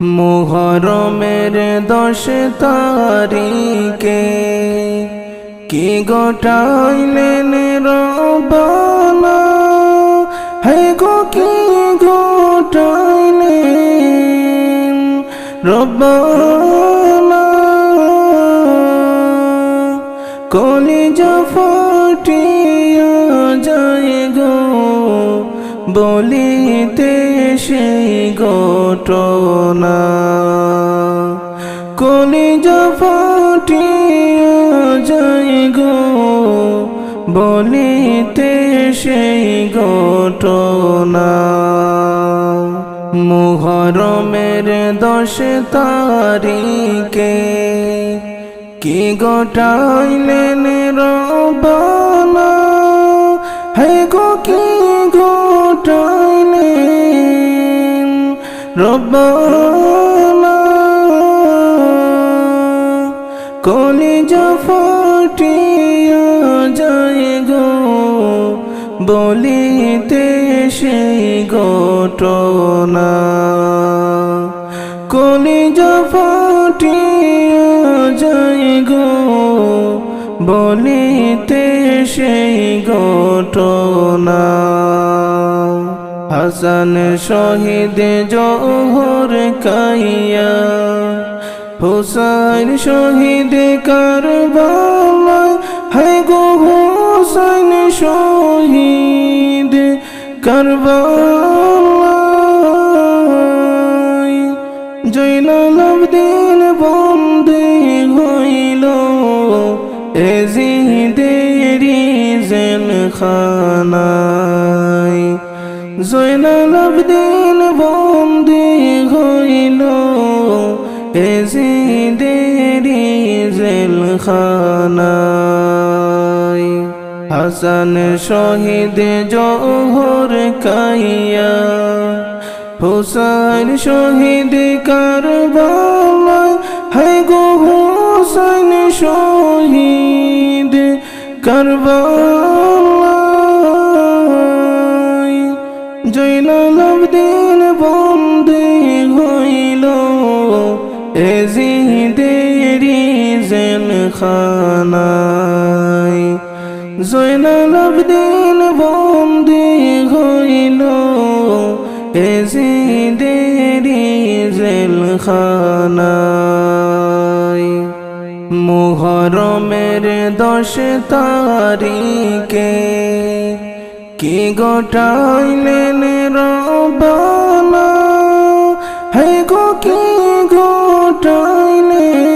মুহরমের দশ তারিখে কি গোটাইলেন রবানা হে গো, কি গোটাইলেন রবানা কলিজা ফাটিয়া যায় গো বলিতে সেই ঘটনা। কলিজা ফাটিয়া যায় গো, বলিতে সেই ঘটনা। মুহরমের দশ তারিখে কি গোটাইলেন রবানা? হে গো, কি গোটাইলেন রবানা কলিজা ফাটিয়া যায় গো, বলিতে সেই ঘটনা। কলিজা ফাটিয়া যায় গো, বলিতে সেই ঘটনা। হাসান শহীদ জোহর কাইয়া, হুসাইন শহীদ কারবালা হে গো হুসাইন শহীদ কারবালা। জৈনাল আবদিন বন্দে হইল এজিদেরি জেল খানায় জৈনাল আবদিন বন্দে হইল। এজিদেরি জেল খানায় হাসান শহীদ জোহর কাইয়া। হুসাইন শহীদ কারবালা। হে গো হুসাইন শহীদ কারবালা। এজিদেরি জেল খানায় জৈনাল আবদিন বন্দে হইল। এজিদেরি জেল খানায় মুহরমের দশ তারিখে কি গোটাইলেন রবানা গোটাইলেন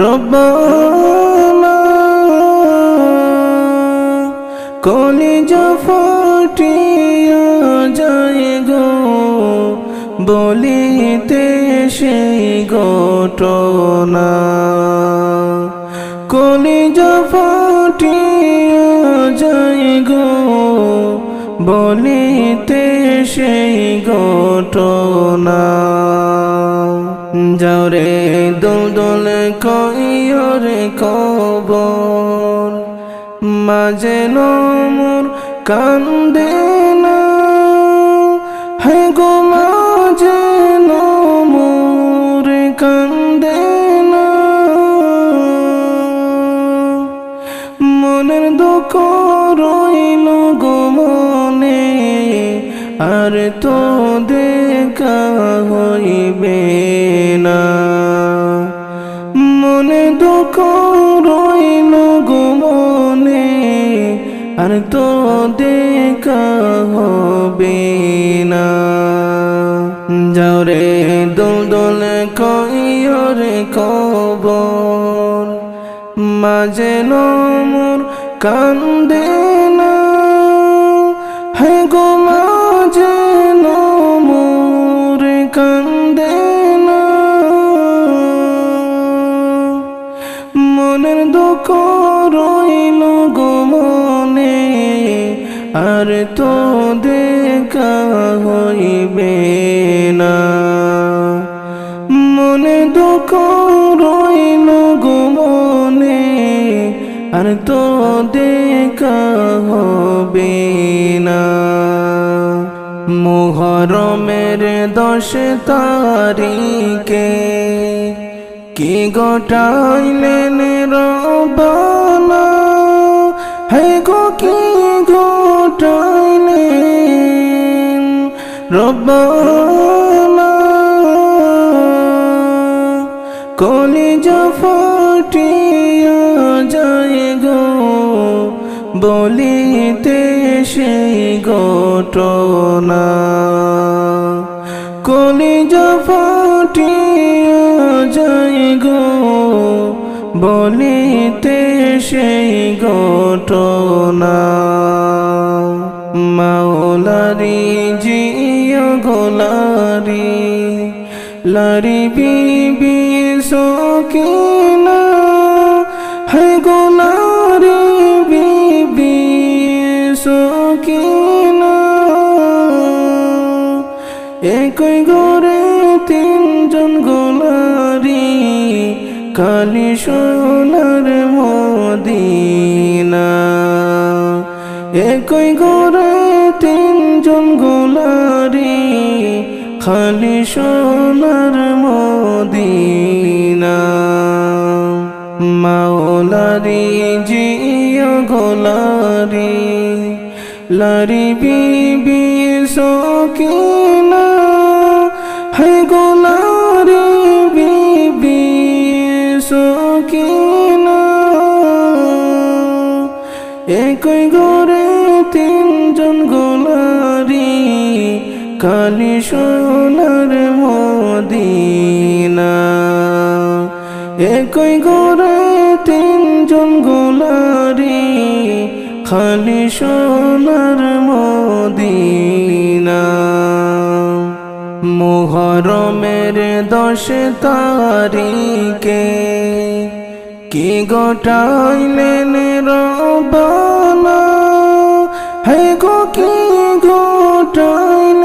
রবানা কলিজা ফাটিয়া যায় গো, বলিতে সেই ঘটনা। কলিজা ফাটিয়া যায় গো, বলিতে সেই ঘটনা। কইরে কবর, মাঝে নমর কান্দে না। হে গো মাঝে নমর কান্দে না। মনের দুঃখ রইল গো মনে, আর তো তো দেখা হবে না। যাও রে দোল দোল কইরে কবর মাঝে নমর কান্দে না। হে গো মাঝে দেখা হবে না মোহরমের দশ তারিখে কি গোটাইলেন রবানা? হে গো, কি গোটাইলেন রবানা? কলিজা ফাটিয়া সেই ঘটনা। কলিজা ফাটিয়া যায় গো, বলিতে সেই ঘটনা। মাওলারি জিয়া গোলারি, লারি বিবি সকিনা সোনার মদিনা। মাওলারি জিয়া গোলারি, লারি বিবি সকিনা। হে গোলারি বিবি সকিনা। একই ঘরে তিনজন গোলারি, কালি সোনার মদিনা। মোহরমের দশ তারিখে কি গোটাইলেন রবানা? হে গো, কি গোটাইলেন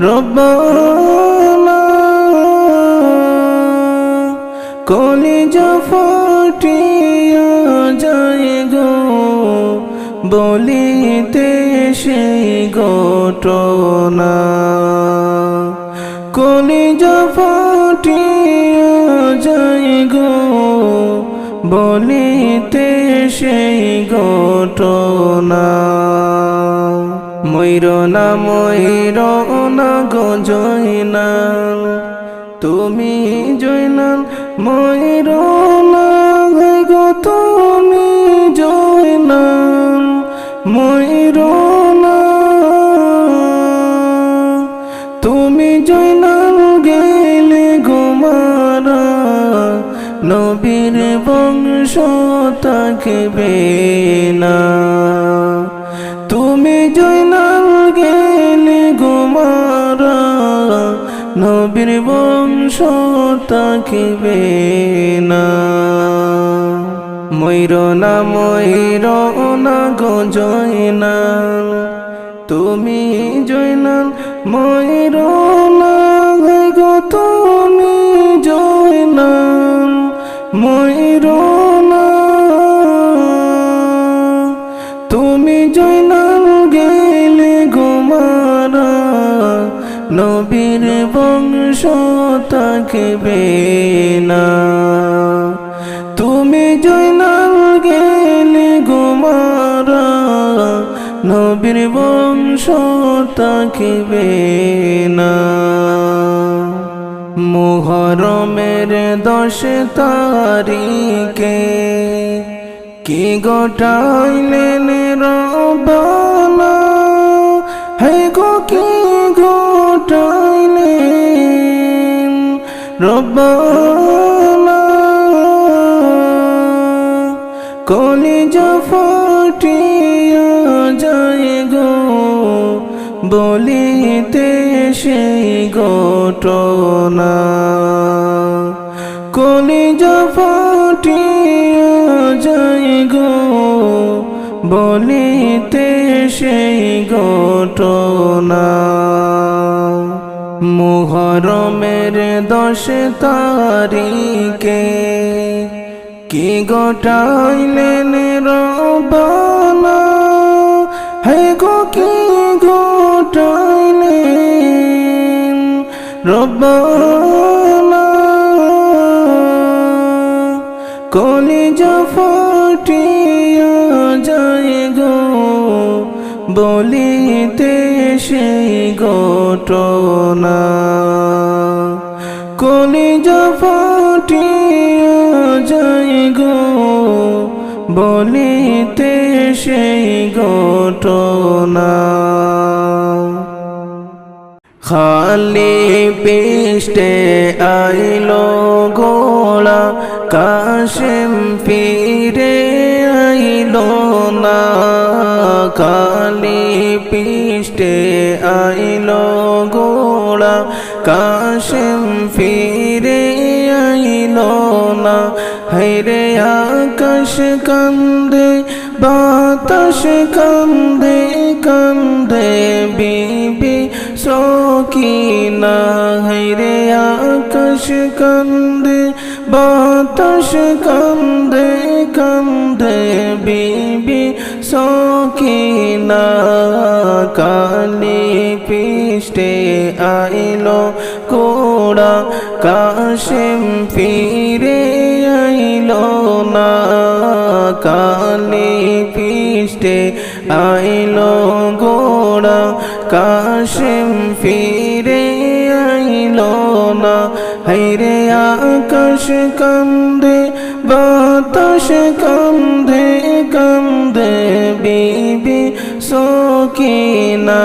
রবানা? কলিজা ফাটিয়া বলিতে সেই ঘটনা। কলিজা ফাটিয়া যায় গো, বলিতে সেই ঘটনা। ময়ূর না ময়ূর না গো জয়নাল, তুমি জয়নাল, ময়ূর থাকবে না। তুমি জয়নাল গেলে গোমারা নবীর বংশ থাকবে না। ময়ূর না ময়ূর, না গো জয়নাল। তুমি জয়নাল ময়ূর, না গো তুমি জয়নাল। থাকবে না। তুমি জয়নাল গেলে গোমারা, নবীর বংশ থাকবে না। মোহরমের দশ তারিখে কি গোটাইলেন রবানা? হে গো, কি গোটাইলেন রবানা কলিজা ফাটিয়া যায় গো, বলিতে সেই ঘটনা। কলিজা ফাটিয়া যায় গো, বলিতে সেই ঘটনা। মোহরমের দশ তারিখে কি গোটাইলেন রবানা? হে গো, কি গো পাঠাইলেন রব্বানা কলিজা ফাটিয়া যায় গো। বলিতে সেই ঘটনা। কলিজা ফাটিয়া যায় গো বলিতে সেই ঘটনা। খালি পিষ্টে আইলো গোলা কাশেম ফিরে আইলো না খালি পিষ্টে আইলো গোলা কাশেম ফিরে আইলো না হেরে আকাশ কান্দে, বাতাস কান্দে কান্দে বিবি সকিনা হেরে আকাশ কান্দে বাতাস কান্দে কান্দে বিবি সকিনা কালি পিষ্টে আইলো কোড়া কাশেম ফিরে আইলো না কালি পিষ্টে আইলো গোড়া কাশেম ফিরে আইলো না হাইরে আকাশ কান্দে, বাতাস কান্দে কান্দে বিবি সকিনা।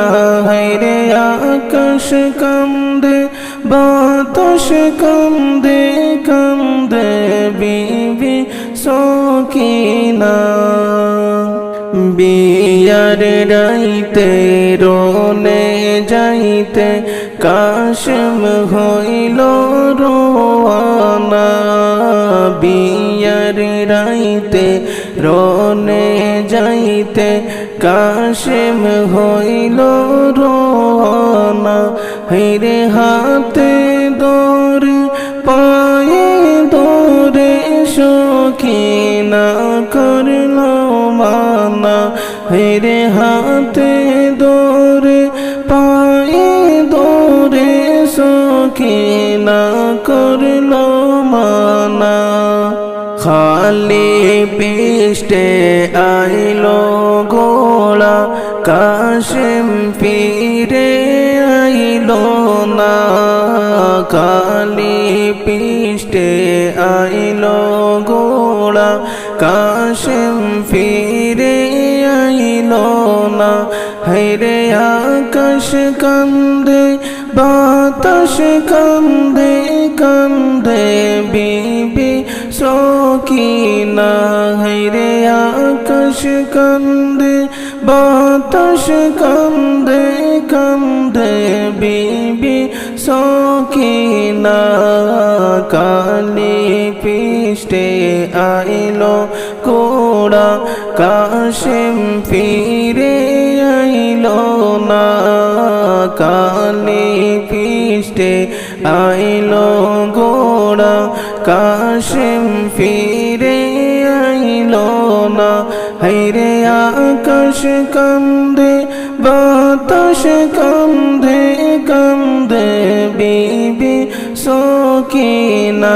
হাইরে আকাশ কান্দে, বাতাস কান্দে কান্দে বিবি সকিনা। বিয়ার রাইতে রোনে যাইতে কাশম হইল রোয়ানা। বিয়ার রাইতে রোনে যাইতে কাশম হইল রোয়ানা। হেরে হাতে দৌড় পায়ে দৌড়ে মানা হেরে হাতে দৌড়ে পায়ে দৌড়ে সখিনা করল মানা খালি পিষ্টে আইলো গোলা কাশেম ফিরে আইলো না কালি পিষ্টে আইলো গোলা কাশেম আইলো হেরে আকাশ কান্দে, বাতাস কান্দে কান্দে বিবি সকিনা। হেরে আকাশ কান্দে, বাতাস কান্দে কান্দে বিবি সকিনা। কালি পিষ্টে আইলো কোড়া কাশেম ফিরে কালি পিষ্টে আইলো গোড়া, কাশেম ফিরে আইলো না। হাইরে আকাশ কান্দে, বাতাস কান্দে কান্দে বিবি সকিনা।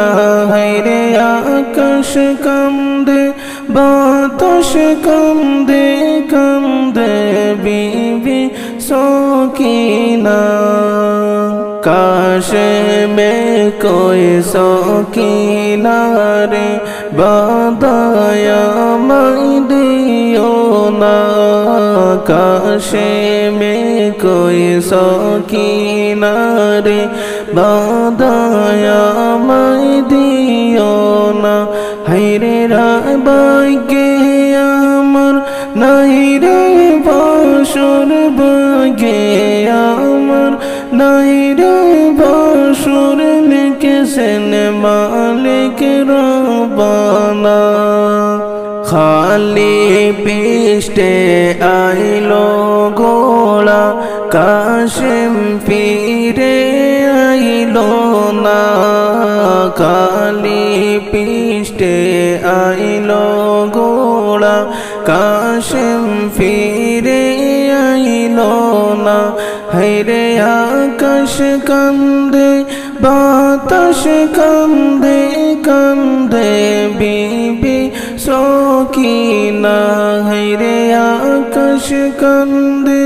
হাইরে আকাশ কান্দে, বাতাস কান্দে কান্দে বিবি সকিনা काश में कोई सौकीना रे बादाया मैं दियो ना काश में कोई सौकीना रे बादाया मैं दियो ना হাইরে রাবাইকে আমার নাই রে বাসর বাগে আমার নাই রে বাসর লিখেছেন মালিক রবানা। খালি পিষ্টে আইলো গোলা, কাশেম ফিরে আইলো না। কালি পিষ্টে আইলো গোলা, কাশেম ফিরে না হাইরে আকাশ কান্দে বাতাস কান্দে কান্দে বিবি সকিনা হাইরে আকাশ কান্দে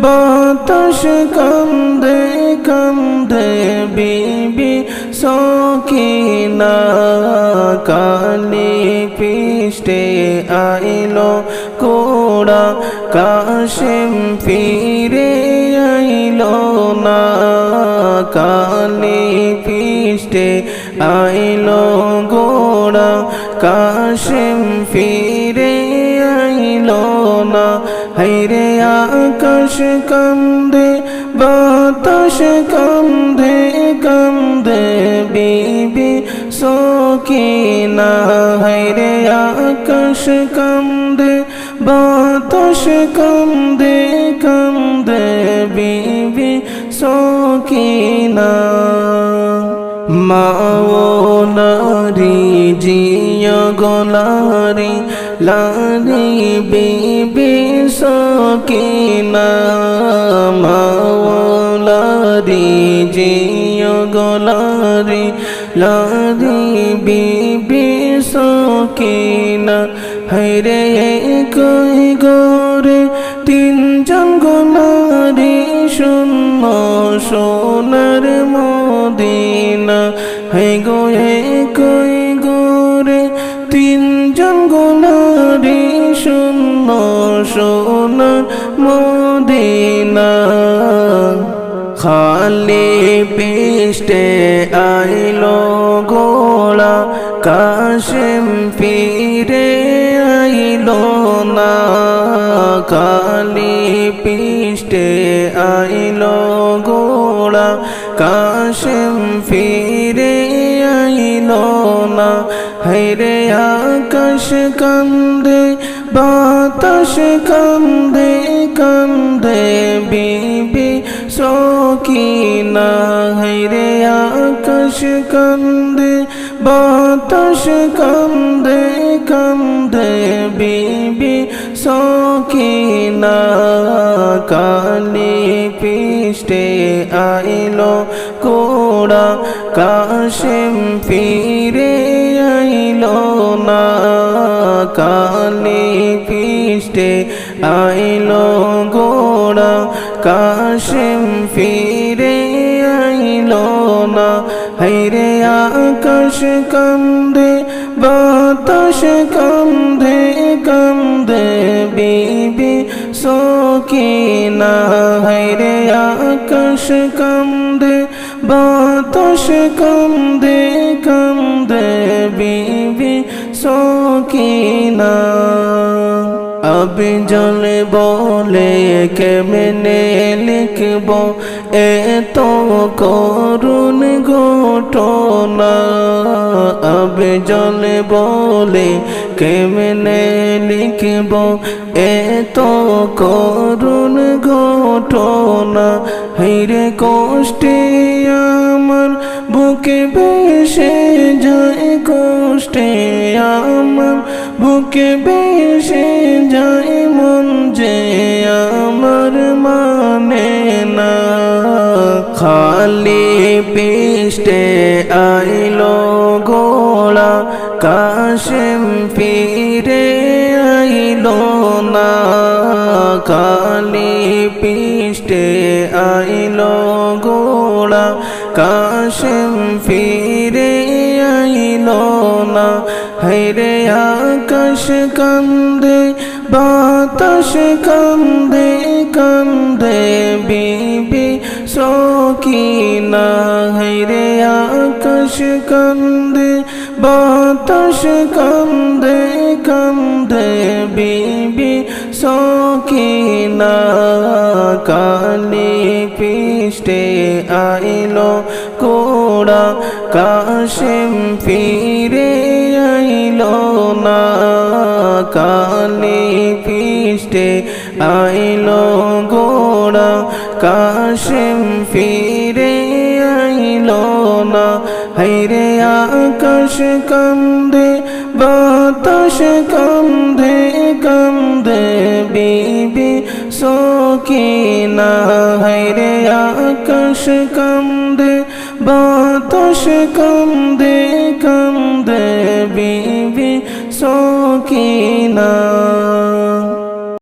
বাতাস কান্দে কান্দে বিবি সকিনা কালি পৃষ্ঠে আইলো কাশেম ফিরে আইলো না কালি পৃষ্ঠে আইলো গোড়া কাশেম ফিরে আইলো না হাইরে আকাশ কান্দে, বাতাস কান্দে কান্দে বিবি সকিনা হাইরে আকাশ কান্দে। বাতাস কান্দে কান্দে বিবি সকিনা। মাও নারী জিয় গলারি লারি বিবি সকিনা। মাও লারি জিয় গলারি লারি বিবি সকিনা। হাইরে কই গোরে তিন জঙ্গলারি শূন্য সোনার মদিনা। হাই গো কই গোরে তিন জঙ্গলারি শূন্য সোনার মদিনা। খালি পৃষ্ঠে আইলো গোলা কাশেম ফিরে কালি পৃষ্ঠে আইলো গোলা কাশেম ফিরে আইলো না। হাইরে আকাশ কান্দে, বাতাস কান্দে কান্দে বিবি সকিনা। হাইরে আকাশ কান্দে, বাতাস কান্দে কান্দে বিবি সকিনা কালি পৃষ্ঠে আইলো কোড়া কাশেম ফিরে আইলো না কালি পৃষ্ঠে আইলো গোড়া কাশেম ফিরে আইলো না। হাইরে আকাশ কান্দে বাতাস কান্দে বিবি সকিনা হাইরে আকাশ কান্দে, বাতাস কান্দে কান্দে বিবি, সকিনা। আবি জলে বলে কেমনে লিখব? এত করুণ ঘটনা। আবি জলে বলে কেমনে লিখব? এত করুণ ঘটনা। হাইরে কষ্টে আমার বুকে বেসে যায়, কষ্টে আমার বুকে বেশে যায়, মন যে আমার মানে না। খালি পৃষ্ঠে আইলো গোলা কাশেম ফিরে আইলো না, খালি পৃষ্ঠে আইলো গোলা কাশেম ফিরে আইলো না হাইরে আকাশ কান্দে, বাতাস কান্দে কান্দে বিবি সকিনা হাইরে আকাশ কান্দে। বাতাস কান্দে কান্দে বিবি সকিনা কালি পৃষ্ঠে আইলো কোড়া কাশেম ফিরে আইলো না কালি পৃষ্ঠে আইলো গোড়া কাশেম ফিরে আইলো না হাইরে আকাশ কান্দে, বাতাস কান্দে কান্দে বিবি সকি সকিনা। হাইরে আকাশ কান্দে, বাতাস কান্দে কান্দে বিবি সকিনা।